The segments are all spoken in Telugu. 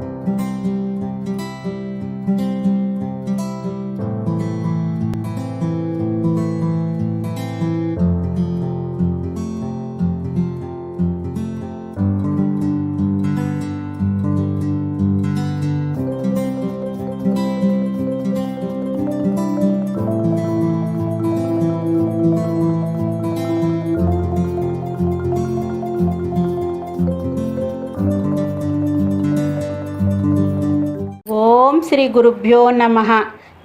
ఓం శ్రీ గురుభ్యో నమ.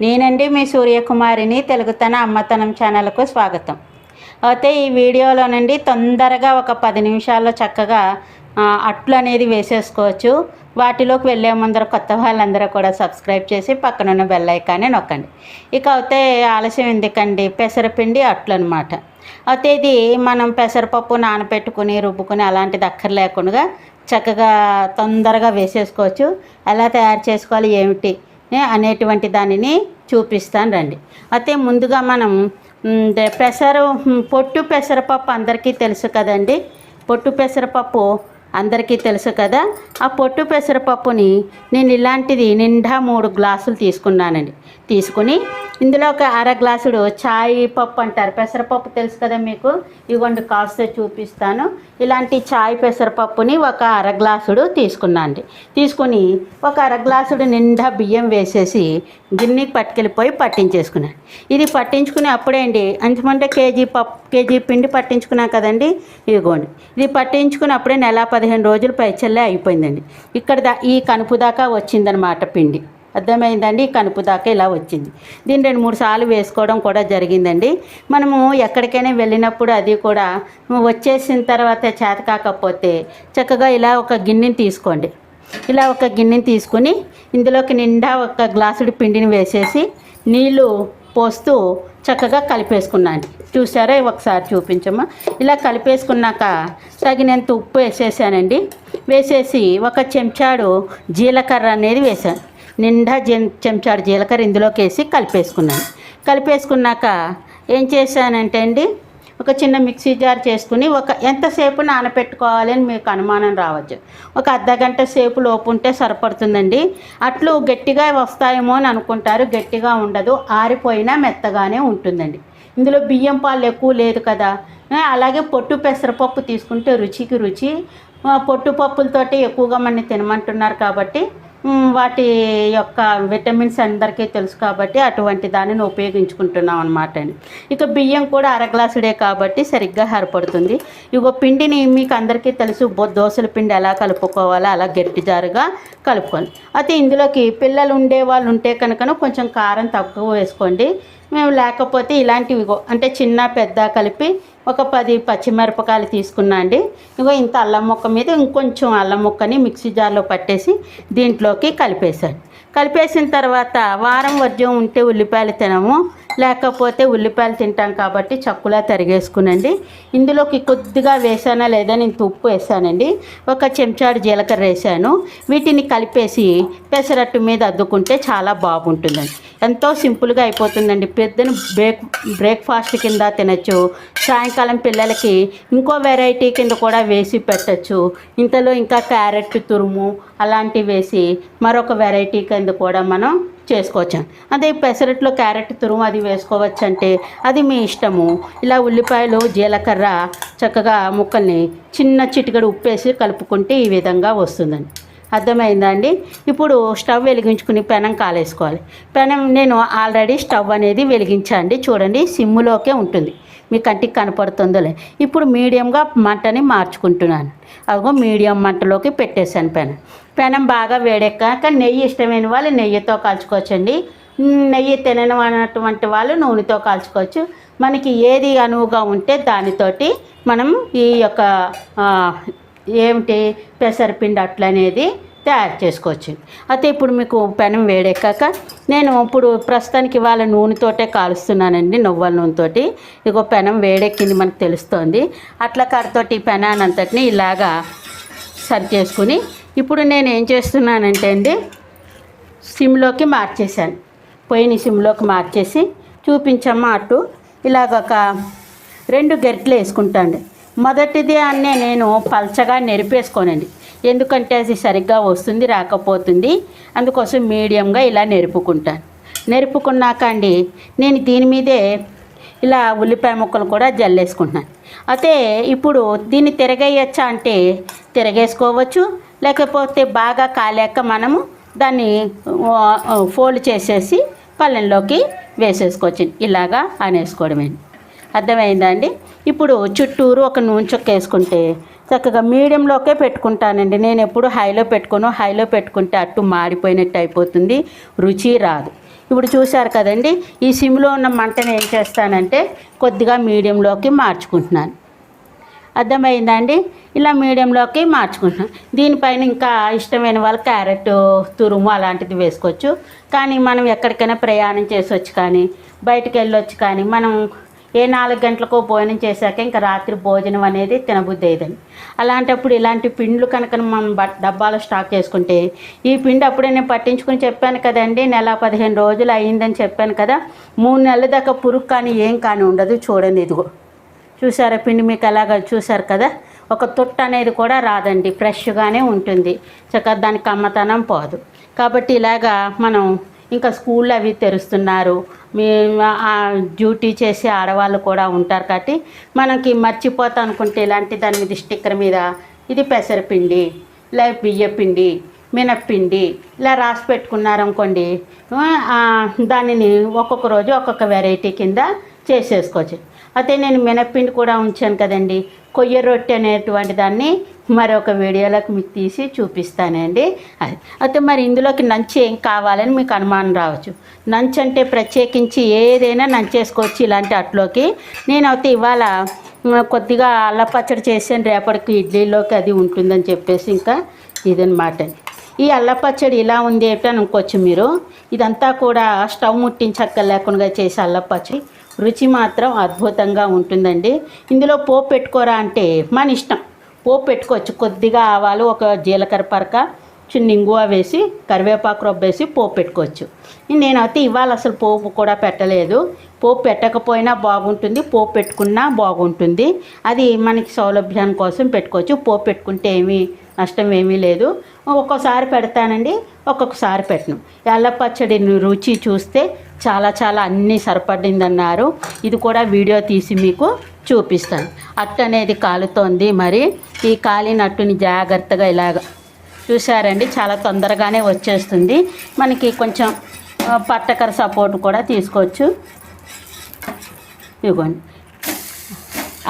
నేనండి మీ సూర్యకుమారిని తెలుగుతన అమ్మతనం ఛానల్కు స్వాగతం. అయితే ఈ వీడియోలోనండి తొందరగా ఒక పది నిమిషాల్లో చక్కగా అట్లు అనేది వేసేసుకోవచ్చు. వాటిలోకి వెళ్ళే ముందర కొత్త వాళ్ళందరూ కూడా సబ్స్క్రైబ్ చేసి పక్కనున్న బెల్ ఐకాన్ని నొక్కండి. ఇక అయితే ఆలస్యం ఎందుకండి? పెసరపిండి అట్లు అనమాట అయితే ఇది మనం పెసరపప్పు నానబెట్టుకుని రుబ్బుకుని అలాంటిది అక్కర్ లేకుండా చక్కగా తొందరగా వేసేసుకోవచ్చు. ఎలా తయారు చేసుకోవాలి ఏమిటి అనేటువంటి దానిని చూపిస్తాను రండి. అయితే ముందుగా మనం మ్, పెసరు పొట్టు పెసరపప్పు అందరికీ తెలుసు కదండి. పొట్టు పెసరపప్పు అందరికీ తెలుసు కదా ఆ పొట్టు పెసరపప్పుని నేను ఇలాంటిది నిండా మూడు గ్లాసులు తీసుకున్నానండి. తీసుకుని ఇందులో ఒక అర గ్లాసుడు చాయ్ పప్పు అంటారు. పెసరపప్పు తెలుసు కదా మీకు? ఇవ్వండి కాస్త చూపిస్తాను. ఇలాంటి చాయ్ పెసరపప్పుని ఒక అర గ్లాసుడు తీసుకున్నాండి. తీసుకుని ఒక అర గ్లాసుడు నిండా బియ్యం వేసేసి గిన్నెకి పట్టుకెళ్ళిపోయి పట్టించేసుకున్నాను ఇది పట్టించుకునే అప్పుడే అండి అంచమంటే కేజీ పప్పు కేజీ పిండి పట్టించుకున్నాం కదండి? ఇదిగోండి. ఇది పట్టించుకుని అప్పుడే నెల పదిహేను రోజులు పైచల్లే అయిపోయిందండి. ఇక్కడ దా ఈ కనుపు దాకా వచ్చిందనమాట పిండి. అర్థమైందండి? కనుపు దాకా ఇలా వచ్చింది. దీన్ని రెండు మూడు సార్లు వేసుకోవడం కూడా జరిగిందండి. మనము ఎక్కడికైనా వెళ్ళినప్పుడు అది కూడా వచ్చేసిన తర్వాత చేత కాకపోతే చక్కగా ఇలా ఒక గిన్నెని తీసుకోండి. ఇలా ఒక గిన్నెని తీసుకుని ఇందులోకి నిండా ఒక గ్లాసుడు పిండిని వేసేసి నీళ్ళు పోస్తూ చక్కగా కలిపేసుకున్నాను. చూసారా ఒకసారి చూపించమ్మా. ఇలా కలిపేసుకున్నాక తగినంత ఉప్పు వేసేసానండి. వేసేసి ఒక చెంచాడు జీలకర్ర అనేది వేసాను నిండా జెం- చెంచాడు జీలకర్ర ఇందులోకి వేసి కలిపేసుకున్నాను. కలిపేసుకున్నాక ఏం చేశానంటే అండి ఒక చిన్న మిక్సీ జార్ చేసుకుని ఒక ఎంతసేపు నానపెట్టుకోవాలని మీకు అనుమానం రావచ్చు ఒక అర్ధ గంట సేపు లోపు ఉంటే సరిపడుతుందండి. అట్లు గట్టిగా వస్తాయేమో అని అనుకుంటారు గట్టిగా ఉండదు ఆరిపోయినా మెత్తగానే ఉంటుందండి. ఇందులో బియ్యం పాలు ఎక్కువ లేదు కదా. అలాగే పొట్టు పెసరపప్పు తీసుకుంటే రుచికి రుచి. పొట్టు పప్పులతోటి ఎక్కువగా మన తినమంటున్నారు కాబట్టి వాటి యొక్క విటమిన్స్ అందరికీ తెలుసు కాబట్టి అటువంటి దానిని ఉపయోగించుకుంటున్నాం అనమాట అండి. ఇక బియ్యం కూడా అర గ్లాసుడే కాబట్టి సరిగ్గా హరపడుతుంది. ఇగో పిండిని మీకు అందరికీ తెలుసు దోశల దోసల పిండి ఎలా కలుపుకోవాలో అలా గట్టి జారుగా కలుపుకోవాలి. అయితే ఇందులోకి పిల్లలు ఉండే వాళ్ళు ఉంటే కనుక కొంచెం కారం తక్కువ వేసుకోండి. మేము లేకపోతే ఇలాంటివి అంటే చిన్న పెద్ద కలిపి ఒక పది పచ్చిమిరపకాయలు తీసుకున్నా అండి. ఇగో ఇంత అల్లం ముక్క మీద ఇంకొంచెం అల్లం ముక్కని మిక్సీ జార్లో పట్టేసి దీంట్లోకి కలిపేశాను. కలిపేసిన తర్వాత వారం వర్జం ఉంటే ఉల్లిపాయలు తినము లేకపోతే ఉల్లిపాయలు తింటాం కాబట్టి చక్కులా తరిగేసుకునండి. ఇందులోకి కొద్దిగా వేసానా లేదా నేను ఉప్పు వేసానండి. ఒక చెంచాడు జీలకర్ర వేసాను. వీటిని కలిపేసి పెసరట్టు మీద అద్దుకుంటే చాలా బాగుంటుందండి. ఎంతో సింపుల్గా అయిపోతుందండి. పెద్దను బ్రేక్ బ్రేక్ఫాస్ట్ కింద తినచ్చు. సాయంకాలం పిల్లలకి ఇంకో వెరైటీ కింద కూడా వేసి పెట్టచ్చు. ఇంతలో ఇంకా క్యారెట్ తురుము అలాంటివి వేసి మరొక వెరైటీ కింద కూడా మనం చేసుకోవచ్చు. అదే పెసరట్లో క్యారెట్ తురుము అది వేసుకోవచ్చు అంటే అది మీ ఇష్టము. ఇలా ఉల్లిపాయలు జీలకర్ర చక్కగా ముక్కల్ని చిన్న చిటికడు ఉప్పేసి కలుపుకుంటే ఈ విధంగా వస్తుందండి. అర్థమైందా అండి ఇప్పుడు స్టవ్ వెలిగించుకుని పెనం కాలేసుకోవాలి. పెనం నేను ఆల్రెడీ స్టవ్ అనేది వెలిగించండి చూడండి సిమ్ములోకే ఉంటుంది. మీ కంటికి కనపడుతుందోలే. ఇప్పుడు మీడియంగా మంటని మార్చుకుంటున్నాను. అదిగో మీడియం మంటలోకి పెట్టేశాను పెనం. పెనం బాగా వేడెక్కాక నెయ్యి ఇష్టమైన వాళ్ళు నెయ్యితో కాల్చుకోవచ్చండి. మ్, నెయ్యి తిననటువంటి వాళ్ళు నూనెతో కాల్చుకోవచ్చు. మనకి ఏది అనువుగా ఉంటే దానితోటి మనం ఈ యొక్క ఏమిటి పెసరపిండి అట్లనేది తయారు చేసుకోవచ్చు. అయితే ఇప్పుడు మీకు పెనం వేడెక్కాక నేను ఇప్పుడు ప్రస్తుతానికి ఇవాళ నూనెతోటే కాలుస్తున్నానండి నువ్వుల నూనెతోటి. ఇగో పెనం వేడెక్కింది మనకు తెలుస్తోంది. అట్లా కర్రతోటి పెనానంతటిని అంతటిని ఇలాగా సరి చేసుకుని ఇప్పుడు నేను ఏం చేస్తున్నానంటే అండి సిమ్లోకి మార్చేశాను. పొయ్యిని సిమ్లోకి మార్చేసి చూపించమ్మా అటు ఇలాగ ఒక రెండు గరిటెలు వేసుకుంటాండి మొదటిది అన్నే నేను పల్చగా నెరిపేసుకోనండి. ఎందుకంటే అది సరిగ్గా వస్తుంది రాకపోతుంది. అందుకోసం మీడియంగా ఇలా నెరుపుకుంటాను. నెరుపుకున్నాక అండి నేను దీని మీదే ఇలా ఉల్లిపాయ ముక్కలు కూడా జల్లేసుకుంటున్నాను. అయితే ఇప్పుడు దీన్ని తిరగేయచ్చా అంటే తిరగేసుకోవచ్చు. లేకపోతే బాగా కాలేక మనము దాన్ని ఫోల్డ్ చేసేసి పళ్ళెంలోకి వేసేసుకోవచ్చు. ఇలాగా అనేసుకోవడమే అర్థమైందా అండి? ఇప్పుడు చుట్టూరు ఒక నూనె చొక్క వేసుకుంటే చక్కగా మీడియంలోకే పెట్టుకుంటానండి. నేను ఎప్పుడు హైలో పెట్టుకోను. హైలో పెట్టుకుంటే అట్టు మాడిపోయినట్టు అయిపోతుంది. రుచి రాదు. ఇప్పుడు చూశారు కదండి ఈ సిమ్లో ఉన్న మంటను ఏం చేస్తానంటే కొద్దిగా మీడియంలోకి మార్చుకుంటున్నాను. అర్థమైందండి ఇలా మీడియంలోకి మార్చుకుంటున్నాను. దీనిపైన ఇంకా ఇష్టమైన వాళ్ళు క్యారెట్ తురుము అలాంటిది వేసుకోవచ్చు. కానీ మనం ఎక్కడికైనా ప్రయాణం చేసొచ్చు కానీ బయటికి వెళ్ళొచ్చు కానీ మనం ఏ నాలుగు గంటలకు భోజనం చేశాక ఇంకా రాత్రి భోజనం అనేది తినబుద్ధి అయ్యేదండి అలాంటప్పుడు ఇలాంటి పిండ్లు కనుక మనం డబ్బాలో స్టాక్ చేసుకుంటే ఈ పిండి అప్పుడే నేను పట్టించుకుని చెప్పాను కదండి నెల పదిహేను రోజులు అయ్యిందని చెప్పాను కదా మూడు నెలల దాకా పురుగు కానీ ఏం కానీ ఉండదు చూడండి ఇదిగో. చూసారా పిండి మీకు ఎలాగ చూసారు కదా ఒక తొట్టు అనేది కూడా రాదండి ఫ్రెష్గానే ఉంటుంది. చక్కగా దానికి అమ్మతనం పోదు. కాబట్టి ఇలాగా మనం ఇంకా స్కూల్లో అవి తెరుస్తున్నారు. మీ ఆ డ్యూటీ చేసే ఆడవాళ్ళు కూడా ఉంటారు కాబట్టి మనకి మర్చిపోతా అనుకుంటే ఇలాంటి దాని మీద స్టిక్కర్ మీద ఇది పెసరపిండి లే బియ్య పిండి మినప్పిండి ఇలా రాసి పెట్టుకున్నారనుకోండి దానిని ఒక్కొక్క రోజు ఒక్కొక్క వెరైటీ కింద చేసేసుకోవచ్చు. అయితే నేను మినప్పిండి కూడా ఉంచాను కదండి. కొయ్య రొట్టె అనేటువంటి దాన్ని మరొక వీడియోలోకి మీకు తీసి చూపిస్తానండి. అది. అయితే మరి ఇందులోకి నంచి ఏం కావాలని మీకు అనుమానం రావచ్చు. నంచి అంటే ప్రత్యేకించి ఏదైనా నంచేసుకోవచ్చు ఇలాంటి అట్లోకి నేనైతే ఇవాళ కొద్దిగా అల్ల పచ్చడి చేసాను రేపటికి ఇడ్లీలోకి అది ఉంటుందని చెప్పేసి ఇంకా ఇదనమాట ఈ అల్ల పచ్చడి ఇలా ఉంది ఏంటో అనుకోవచ్చు మీరు. ఇదంతా కూడా స్టవ్ ముట్టించక్క లేకుండా చేసే అల్ల పచ్చడి. రుచి మాత్రం అద్భుతంగా ఉంటుందండి. ఇందులో పోపు పెట్టుకోరా అంటే మన ఇష్టం. పోపు పెట్టుకోవచ్చు. కొద్దిగా ఆవాలు ఒక జీలకర్ర పరక చిన్న ఇంగువ వేసి కరివేపాకు రొబ్బేసి పోపు పెట్టుకోవచ్చు. నేనైతే ఇవాళ అసలు పోపు కూడా పెట్టలేదు. పోపు పెట్టకపోయినా బాగుంటుంది. పోపు పెట్టుకున్నా బాగుంటుంది. అది మనకి సౌలభ్యాన్ని కోసం పెట్టుకోవచ్చు. పోపు పెట్టుకుంటే ఏమీ నష్టం ఏమీ లేదు. ఒక్కొక్కసారి పెడతానండి ఒక్కొక్కసారి పెట్టను. ఎల్ల పచ్చడి రుచి చూస్తే చాలా చాలా అన్నీ సరిపడిందన్నారు. ఇది కూడా వీడియో తీసి మీకు చూపిస్తాను. అట్టు అనేది కాలుతోంది మరి. ఈ కాలినట్టుని జాగ్రత్తగా ఇలాగ చూసారండి చాలా తొందరగానే వచ్చేస్తుంది. మనకి కొంచెం పట్టకర సపోర్ట్ కూడా తీసుకోవచ్చు. ఇవ్వండి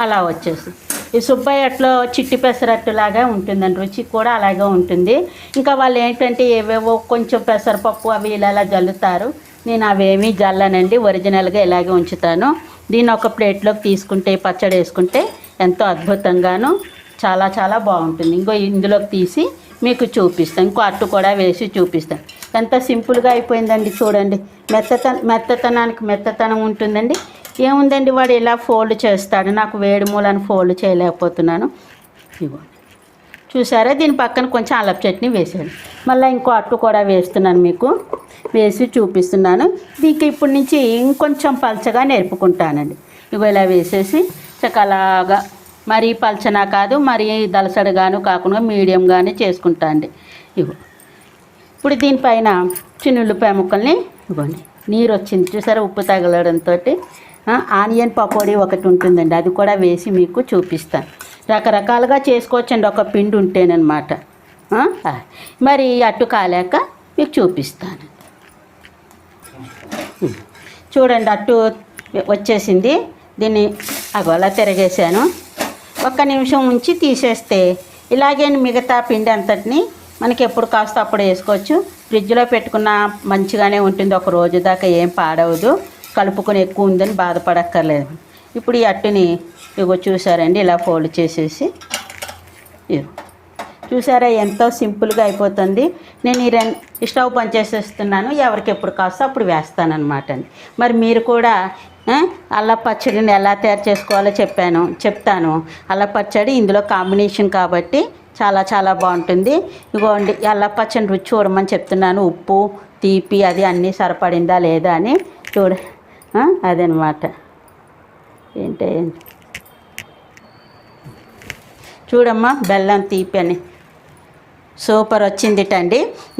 అలా వచ్చేస్తుంది. ఈ సుబ్బయ్య అట్లో చిట్టి పెసరట్టులాగా ఉంటుందండి రుచి కూడా అలాగే ఉంటుంది. ఇంకా వాళ్ళు ఏంటంటే ఏవేవో కొంచెం పెసరపప్పు అవి ఇలా ఇలా జల్లుతారు. నేను అవేమీ జల్లనండి ఒరిజినల్గా ఇలాగే ఉంచుతాను. దీన్ని ఒక ప్లేట్లోకి తీసుకుంటే పచ్చడి వేసుకుంటే ఎంతో అద్భుతంగాను చాలా చాలా బాగుంటుంది. ఇంకో ఇందులోకి తీసి మీకు చూపిస్తాను ఇంకో అట్టు కూడా వేసి చూపిస్తాను ఎంత సింపుల్గా అయిపోయిందండి చూడండి. మెత్తత మెత్తతనానికి మెత్తతనం ఉంటుందండి. ఏముందండి వాడు ఇలా ఫోల్డ్ చేస్తాడు. నాకు వేడి మూలని ఫోల్డ్ చేయలేకపోతున్నాను. ఇవ్వండి చూసారా? దీని పక్కన కొంచెం అల్లపు చట్నీ వేసాడు మళ్ళీ ఇంకో అట్టు కూడా వేస్తున్నాను మీకు. వేసి చూపిస్తున్నాను. దీనికి ఇప్పటి నుంచి ఇంకొంచెం పల్చగా నేర్పుకుంటానండి. ఇగో ఇలా వేసేసి చక్కలాగా మరీ పల్చనా కాదు మరీ దలసడగాను కాకుండా మీడియంగానే చేసుకుంటా అండి. ఇగో ఇప్పుడు దీనిపైన చిన్న ఉల్లిపాయ ముక్కల్ని ఇవ్వండి నీరు వచ్చింది చూసారా? ఉప్పు తగలడంతో ఆనియన్ పకోడీ ఒకటి ఉంటుందండి. అది కూడా వేసి మీకు చూపిస్తాను. రకరకాలుగా చేసుకోవచ్చండి. ఒక పిండి ఉంటేనమాట మరి అట్టు కాలేక మీకు చూపిస్తాను. చూడండి అట్టు వచ్చేసింది. దీన్ని అగోలా తిరగేశాను. ఒక్క నిమిషం ఉంచి తీసేస్తే ఇలాగే మిగతా పిండి అంతటిని మనకి ఎప్పుడు కాస్త అప్పుడు వేసుకోవచ్చు. ఫ్రిడ్జ్లో పెట్టుకున్న మంచిగానే ఉంటుంది. ఒక రోజు దాకా ఏం పాడవదు. కలుపుకొని ఎక్కువ ఉందని బాధపడక్కర్లేదు. ఇప్పుడు ఈ అట్టుని ఇగో చూసారండి ఇలా ఫోల్డ్ చేసేసి చూసారా ఎంతో సింపుల్గా అయిపోతుంది. నేను ఈ రెండు స్టవ్ పనిచేసేస్తున్నాను ఎవరికి ఎప్పుడు కాస్త అప్పుడు వేస్తానమాట అండి. మరి మీరు కూడా అల్లా అల్ల పచ్చడిని ఎలా తయారు చేసుకోవాలో చెప్పాను చెప్తాను. అల్ల పచ్చడి ఇందులో కాంబినేషన్ కాబట్టి చాలా చాలా బాగుంటుంది. ఇగోండి ఈ అల్ల పచ్చడి రుచి చూడమని చెప్తున్నాను. ఉప్పు తీపి అది అన్నీ సరిపడిందా లేదా అని చూడ అదనమాట. ఏంటి? చూడమ్మా బెల్లం తీపి అని. సూపర్ వచ్చిందిటండి.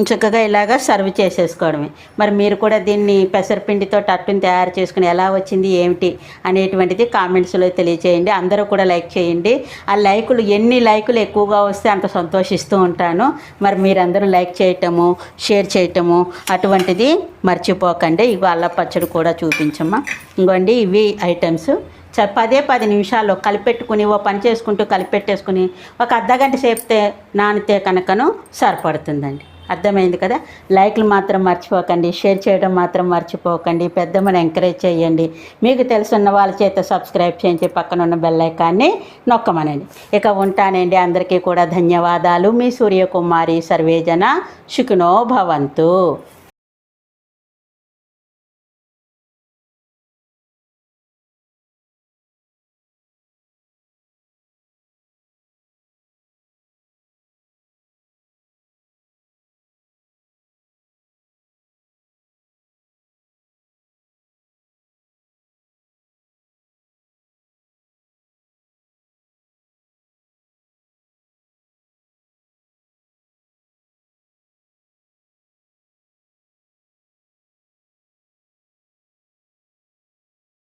చక్కగా ఇలాగా సర్వ్ చేసేసుకోవడమే. మరి మీరు కూడా దీన్ని పెసరపిండితో టట్టుని తయారు చేసుకుని ఎలా వచ్చింది ఏమిటి అనేటువంటిది కామెంట్స్లో తెలియచేయండి. అందరూ కూడా లైక్ చేయండి. ఆ లైకులు ఎన్ని లైకులు ఎక్కువగా వస్తే అంత సంతోషిస్తూ ఉంటాను. మరి మీరందరూ లైక్ చేయటము షేర్ చేయటము అటువంటిది మర్చిపోకండి. ఇవి పచ్చడి కూడా చూపించమ్మా. ఇంకోండి ఇవి ఐటమ్స్. పదే పది నిమిషాల్లో కలిపెట్టుకుని ఓ పని చేసుకుంటూ కలిపెట్టేసుకుని ఒక అర్ధగంట సేపితే నానితే కనుకను సరిపడుతుందండి. అర్థమైంది కదా? లైక్లు మాత్రం మర్చిపోకండి షేర్ చేయడం మాత్రం మర్చిపోకండి పెద్దమ్మని ఎంకరేజ్ చేయండి మీకు తెలుసున్న వాళ్ళ చేత సబ్స్క్రైబ్ చేయించి పక్కన ఉన్న బెల్ ఐకాన్ని నొక్కమనండి. ఇక ఉంటానండి. అందరికీ కూడా ధన్యవాదాలు. మీ సూర్యకుమారి సర్వేజన శుకునో భవంతు.